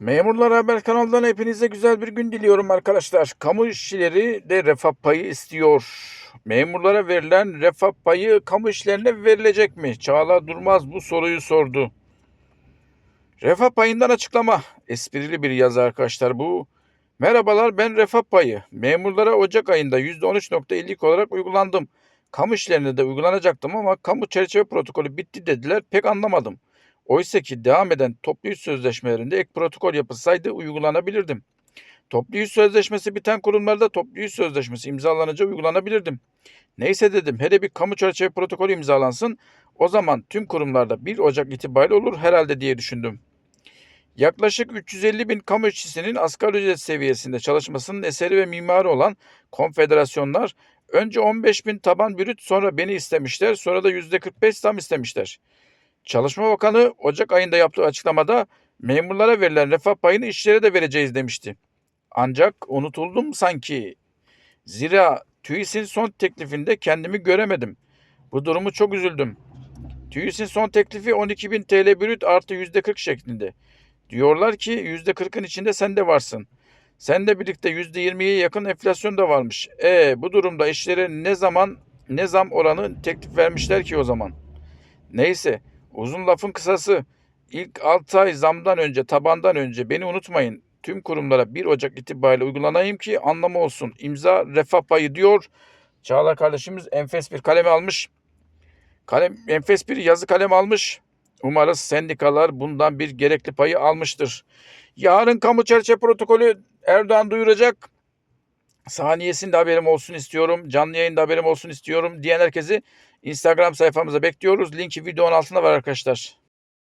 Memurlar Haber kanalından hepinize güzel bir gün diliyorum arkadaşlar. Kamu işçileri de refah payı istiyor. Memurlara verilen refah payı kamu işlerine verilecek mi? Çağla Durmaz bu soruyu sordu. Refah payından açıklama. Esprili bir yazı arkadaşlar bu. Merhabalar ben refah payı. Memurlara Ocak ayında %13.52 olarak uygulandım. Kamu işlerine de uygulanacaktım ama kamu çerçeve protokolü bitti dediler pek anlamadım. Oysa ki devam eden toplu iş sözleşmelerinde ek protokol yapılsaydı uygulanabilirdim. Toplu iş sözleşmesi biten kurumlarda toplu iş sözleşmesi imzalanınca uygulanabilirdim. Neyse dedim hele bir kamu çerçeve protokolü imzalansın o zaman tüm kurumlarda 1 Ocak itibariyle olur herhalde diye düşündüm. Yaklaşık 350 bin kamu işçisinin asgari ücret seviyesinde çalışmasının eseri ve mimarı olan konfederasyonlar önce 15 bin taban bürüt sonra beni istemişler sonra da %45 zam istemişler. Çalışma Bakanı Ocak ayında yaptığı açıklamada memurlara verilen refah payını işçilere de vereceğiz demişti. Ancak unutuldum sanki. Zira TÜİS'in son teklifinde kendimi göremedim. Bu durumu çok üzüldüm. TÜİS'in son teklifi 12.000 TL brüt artı %40 şeklinde. Diyorlar ki %40'ın içinde sen de varsın. Sen de birlikte %20'ye yakın enflasyon da varmış. E bu durumda işlere ne zaman ne zam oranı teklif vermişler ki o zaman. Neyse uzun lafın kısası ilk 6 ay zamdan önce tabandan önce beni unutmayın. Tüm kurumlara 1 Ocak itibariyle uygulanayım ki anlamı olsun. İmza refah payı diyor. Çağlar kardeşimiz enfes bir kalem almış. Kalem enfes bir yazı kalem almış. Umarız sendikalar bundan bir gerekli payı almıştır. Yarın kamu çerçeve protokolü Erdoğan duyuracak. Saniyesinde haberim olsun istiyorum. Canlı yayında haberim olsun istiyorum diyen herkesi Instagram sayfamıza bekliyoruz. Linki videonun altında var arkadaşlar.